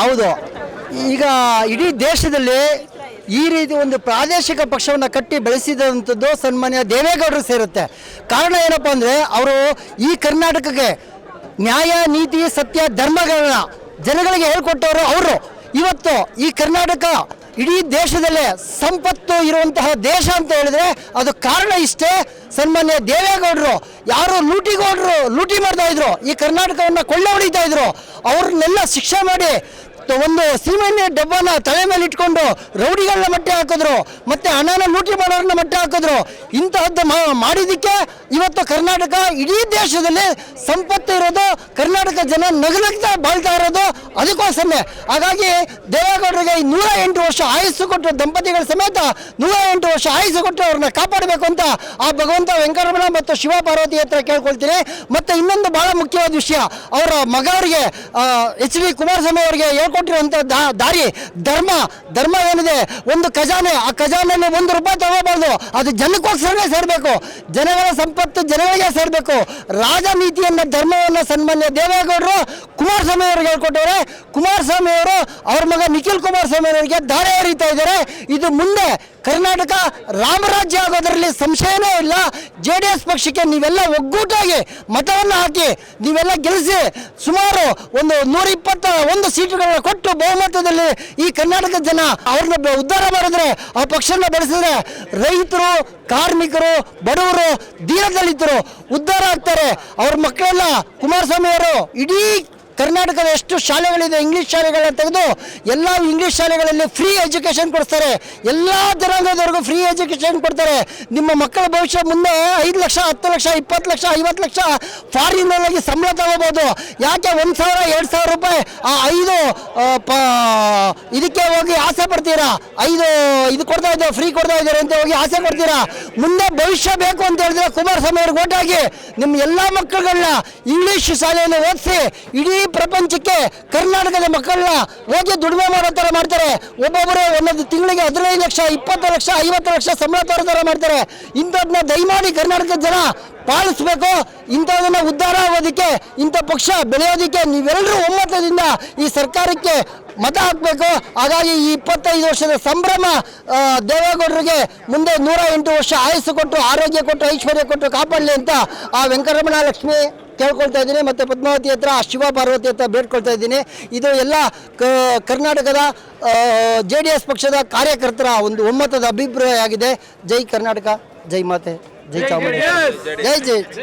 ಹೌದು. ಈಗ ಇಡೀ ದೇಶದಲ್ಲಿ ಈ ರೀತಿ ಒಂದು ಪ್ರಾದೇಶಿಕ ಪಕ್ಷವನ್ನು ಕಟ್ಟಿ ಬೆಳೆಸಿದಂಥದ್ದು ಸನ್ಮಾನ್ಯ ದೇವೇಗೌಡರು ಸೇರುತ್ತೆ. ಕಾರಣ ಏನಪ್ಪ ಅಂದರೆ ಅವರು ಈ ಕರ್ನಾಟಕಕ್ಕೆ ನ್ಯಾಯ, ನೀತಿ, ಸತ್ಯ, ಧರ್ಮಗಳನ್ನ ಜನಗಳಿಗೆ ಹೇಳ್ಕೊಟ್ಟವರು ಅವರು. ಇವತ್ತು ಈ ಕರ್ನಾಟಕ ಇಡೀ ದೇಶದಲ್ಲೇ ಸಂಪತ್ತು ಇರುವಂತಹ ದೇಶ ಅಂತ ಹೇಳಿದ್ರೆ ಅದು ಕಾರಣ ಇಷ್ಟೇ. ಸನ್ಮಾನ್ಯ ದೇವೇಗೌಡರು ಯಾರು ಲೂಟಿಗೌಡರು ಲೂಟಿ ಮಾಡ್ತಾ ಇದ್ರು. ಈ ಕರ್ನಾಟಕವನ್ನು ಕೊಳ್ಳೆ ಹೊಡಿತಾ ಇದ್ರು. ಅವ್ರನ್ನೆಲ್ಲ ಶಿಕ್ಷೆ ಮಾಡಿ ಒಂದು ಸೀಮೆಣ್ಣೆ ಡಬ್ಬನ ತಲೆ ಮೇಲೆ ಇಟ್ಕೊಂಡು ರೌಡಿಗಳನ್ನ ಮಟ್ಟೆ ಹಾಕಿದ್ರು, ಮತ್ತೆ ಹಣನ ಲೂಟಿ ಮಾಡೋರನ್ನ ಮಟ್ಟೆ ಹಾಕಿದ್ರು. ಇಂತಹದ್ದು ಮಾಡಿದಕ್ಕೆ ಇವತ್ತು ಕರ್ನಾಟಕ ಇಡೀ ದೇಶದಲ್ಲಿ ಸಂಪತ್ತು ಇರೋದು, ಕರ್ನಾಟಕ ಜನ ನಗನಗ್ತಾ ಬಾಳ್ತಾ ಇರೋದು ಅದಕ್ಕೋಸ್ಕರನೇ. ಹಾಗಾಗಿ ದೇವೇಗೌಡರಿಗೆ ನೂರ ಎಂಟು ವರ್ಷ ಆಯಸ್ಸು ಕೊಟ್ಟು ದಂಪತಿಗಳ ಸಮೇತ ನೂರ ಎಂಟು ವರ್ಷ ಆಯಸ್ಸು ಕೊಟ್ಟು ಅವ್ರನ್ನ ಕಾಪಾಡಬೇಕು ಅಂತ ಆ ಭಗವಂತ ವೆಂಕಟರಮಣ ಮತ್ತು ಶಿವ ಪಾರ್ವತಿ ಹತ್ರ ಕೇಳ್ಕೊಳ್ತೀನಿ. ಮತ್ತೆ ಇನ್ನೊಂದು ಬಹಳ ಮುಖ್ಯವಾದ ವಿಷಯ, ಅವರ ಮಗ ಅವರಿಗೆ ಎಚ್ ಡಿ ಕುಮಾರಸ್ವಾಮಿ ಅವರಿಗೆ ಹೇಳ್ಕೊಟ್ಟಿರುವಂಥ ದಾ- ದಾರಿ, ಧರ್ಮ ಧರ್ಮ ಏನಿದೆ? ಒಂದು ಖಜಾನೆ, ಆ ಖಜಾನೆಯಲ್ಲಿ ಒಂದು ರೂಪಾಯಿ ತಗೋಬಾರ್ದು. ಅದು ಜನಕ್ಕೋಸ್ಕರನೇ ಸೇರಬೇಕು. ಜನಗಳ ಸಂಪತ್ತು ಜನಗಳಿಗೆ ಸೇರಬೇಕು. ರಾಜನೀತಿಯನ್ನ, ಧರ್ಮವನ್ನ ಸನ್ಮಾನ್ಯ ದೇವೇಗೌಡರು ಕುಮಾರಸ್ವಾಮಿ ಅವರಿಗೆ ಹೇಳ್ಕೊಟ್ಟವ್ರೆ, ಕುಮಾರಸ್ವಾಮಿ ಅವರು ಅವ್ರ ಮಗ ನಿಖಿಲ್ ಕುಮಾರಸ್ವಾಮಿ ಅವರಿಗೆ ಧಾರೆ ಹರಿತಾ ಇದ್ದಾರೆ. ಇದು ಮುಂದೆ ಕರ್ನಾಟಕ ರಾಮರಾಜ್ಯ ಆಗೋದರಲ್ಲಿ ಸಂಶಯನೇ ಇಲ್ಲ. ಜೆ ಡಿ ಎಸ್ ಪಕ್ಷಕ್ಕೆ ನೀವೆಲ್ಲ ಒಗ್ಗೂಟಾಗಿ ಮತವನ್ನು ಹಾಕಿ, ನೀವೆಲ್ಲ ಗೆಲ್ಲಿಸಿ ಸುಮಾರು ಒಂದು ನೂರ ಇಪ್ಪತ್ತ ಒಂದು ಸೀಟುಗಳನ್ನ ಕೊಟ್ಟು ಬಹುಮತದಲ್ಲಿ ಈ ಕರ್ನಾಟಕ ಜನ ಅವ್ರನ್ನ ಉದ್ಧಾರ ಮಾಡಿದ್ರೆ, ಆ ಪಕ್ಷನ ಬೆಳೆಸಿದ್ರೆ ರೈತರು, ಕಾರ್ಮಿಕರು, ಬಡವರು ದೀನದಲಿತರು ಉದ್ಧಾರ ಆಗ್ತಾರೆ. ಅವ್ರ ಮಕ್ಕಳೆಲ್ಲ ಕುಮಾರಸ್ವಾಮಿ ಅವರು ಇಡೀ ಕರ್ನಾಟಕದ ಎಷ್ಟು ಶಾಲೆಗಳಿದೆ ಇಂಗ್ಲೀಷ್ ಶಾಲೆಗಳನ್ನ ತೆಗೆದು ಎಲ್ಲ ಇಂಗ್ಲೀಷ್ ಶಾಲೆಗಳಲ್ಲಿ ಫ್ರೀ ಎಜುಕೇಷನ್ ಕೊಡ್ತಾರೆ ಎಲ್ಲ ಜನಾಂಗದವ್ರಿಗೂ ಫ್ರೀ ಎಜುಕೇಷನ್ ಕೊಡ್ತಾರೆ. ನಿಮ್ಮ ಮಕ್ಕಳ ಭವಿಷ್ಯ ಮುಂದೆ ಐದು ಲಕ್ಷ, ಹತ್ತು ಲಕ್ಷ, ಇಪ್ಪತ್ತು ಲಕ್ಷ, ಐವತ್ತು ಲಕ್ಷ ಫಾರಿನಲ್ಲಾಗಿ ಸಂಬಳ ತಗೋಬೋದು. ಯಾಕೆ ಒಂದು ಸಾವಿರ, ಎರಡು ಸಾವಿರ ರೂಪಾಯಿ ಆ ಐದು ಪ, ಇದಕ್ಕೆ ಹೋಗಿ ಆಸೆ ಪಡ್ತೀರಾ? ಐದು ಇದು ಕೊಡ್ತಾ ಇದ್ದಾರೆ ಫ್ರೀ ಕೊಡ್ತಾ ಇದ್ದಾರೆ ಅಂತ ಹೋಗಿ ಆಸೆ ಪಡ್ತೀರಾ? ಮುಂದೆ ಭವಿಷ್ಯ ಬೇಕು ಅಂತ ಹೇಳಿದ್ರೆ ಕುಮಾರಸ್ವಾಮಿ ಅವ್ರಿಗೆ ಓಟಾಗಿ ನಿಮ್ಮ ಎಲ್ಲ ಮಕ್ಕಳುಗಳನ್ನ ಇಂಗ್ಲೀಷ್ ಶಾಲೆಯಲ್ಲಿ ಓದಿಸಿ, ಇಡೀ ಪ್ರಪಂಚಕ್ಕೆ ಕರ್ನಾಟಕದ ಮಕ್ಕಳನ್ನ ಹೋಗಿ ದುಡಿಮೆ ಮಾಡೋ ಥರ ಮಾಡ್ತಾರೆ. ಒಬ್ಬೊಬ್ಬರು ಒಂದೊಂದು ತಿಂಗಳಿಗೆ ಹದಿನೈದು ಲಕ್ಷ, ಇಪ್ಪತ್ತು ಲಕ್ಷ, ಐವತ್ತು ಲಕ್ಷ ಸಂಬಳ ತರೋ ಥರ ಮಾಡ್ತಾರೆ. ಇಂಥದನ್ನ ದಯಮಾಡಿ ಕರ್ನಾಟಕದ ಜನ ಪಾಲಿಸ್ಬೇಕು. ಇಂಥದನ್ನ ಉದ್ಧಾರ ಆಗೋದಕ್ಕೆ, ಇಂಥ ಪಕ್ಷ ಬೆಳೆಯೋದಕ್ಕೆ ನೀವೆಲ್ಲರೂ ಒಮ್ಮತದಿಂದ ಈ ಸರ್ಕಾರಕ್ಕೆ ಮತ ಹಾಕಬೇಕು. ಹಾಗಾಗಿ ಈ ಇಪ್ಪತ್ತೈದು ವರ್ಷದ ಸಂಭ್ರಮ ದೇವೇಗೌಡರಿಗೆ ಮುಂದೆ ನೂರ ಎಂಟು ವರ್ಷ ಆಯಸ್ಸು ಕೊಟ್ಟು, ಆರೋಗ್ಯ ಕೊಟ್ಟು, ಐಶ್ವರ್ಯ ಕೊಟ್ಟು ಕಾಪಾಡಲಿ ಅಂತ ಆ ವೆಂಕಟರಮಣ ಲಕ್ಷ್ಮಿ ಕೇಳ್ಕೊಳ್ತಾ ಇದ್ದೀನಿ. ಮತ್ತು ಪದ್ಮಾವತಿ ಹತ್ರ ಶಿವ ಪಾರ್ವತಿ ಹತ್ರ ಬೇಡ್ಕೊಳ್ತಾ ಇದ್ದೀನಿ. ಇದು ಎಲ್ಲ ಕರ್ನಾಟಕದ ಜೆ ಡಿ ಎಸ್ ಪಕ್ಷದ ಕಾರ್ಯಕರ್ತರ ಒಂದು ಒಮ್ಮತದ ಅಭಿಪ್ರಾಯ ಆಗಿದೆ. ಜೈ ಕರ್ನಾಟಕ ಜೈ ಮಾತೆ ಜೈ ಚಾಮುಂಡಿ ಜೈ ಜೈ.